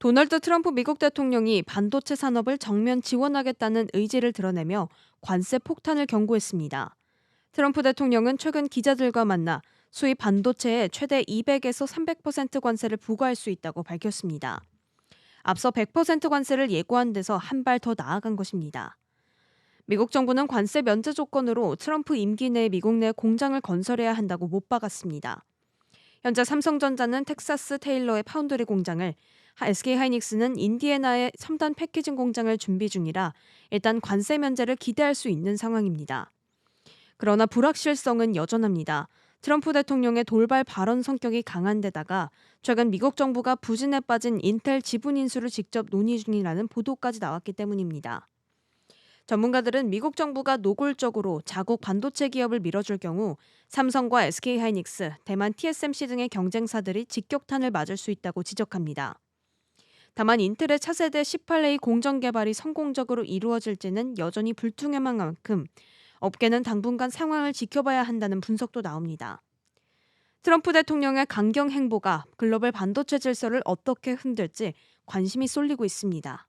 도널드 트럼프 미국 대통령이 반도체 산업을 정면 지원하겠다는 의지를 드러내며 관세 폭탄을 경고했습니다. 트럼프 대통령은 최근 기자들과 만나 수입 반도체에 최대 200에서 300% 관세를 부과할 수 있다고 밝혔습니다. 앞서 100% 관세를 예고한 데서 한 발 더 나아간 것입니다. 미국 정부는 관세 면제 조건으로 트럼프 임기 내에 미국 내 공장을 건설해야 한다고 못 박았습니다. 현재 삼성전자는 텍사스 테일러의 파운드리 공장을 SK 하이닉스는 인디애나의 첨단 패키징 공장을 준비 중이라 일단 관세 면제를 기대할 수 있는 상황입니다. 그러나 불확실성은 여전합니다. 트럼프 대통령의 돌발 발언 성격이 강한 데다가 최근 미국 정부가 부진에 빠진 인텔 지분 인수를 직접 논의 중이라는 보도까지 나왔기 때문입니다. 전문가들은 미국 정부가 노골적으로 자국 반도체 기업을 밀어줄 경우 삼성과 SK 하이닉스, 대만 TSMC 등의 경쟁사들이 직격탄을 맞을 수 있다고 지적합니다. 다만 인텔의 차세대 18A 공정 개발이 성공적으로 이루어질지는 여전히 불투명한 만큼 업계는 당분간 상황을 지켜봐야 한다는 분석도 나옵니다. 트럼프 대통령의 강경 행보가 글로벌 반도체 질서를 어떻게 흔들지 관심이 쏠리고 있습니다.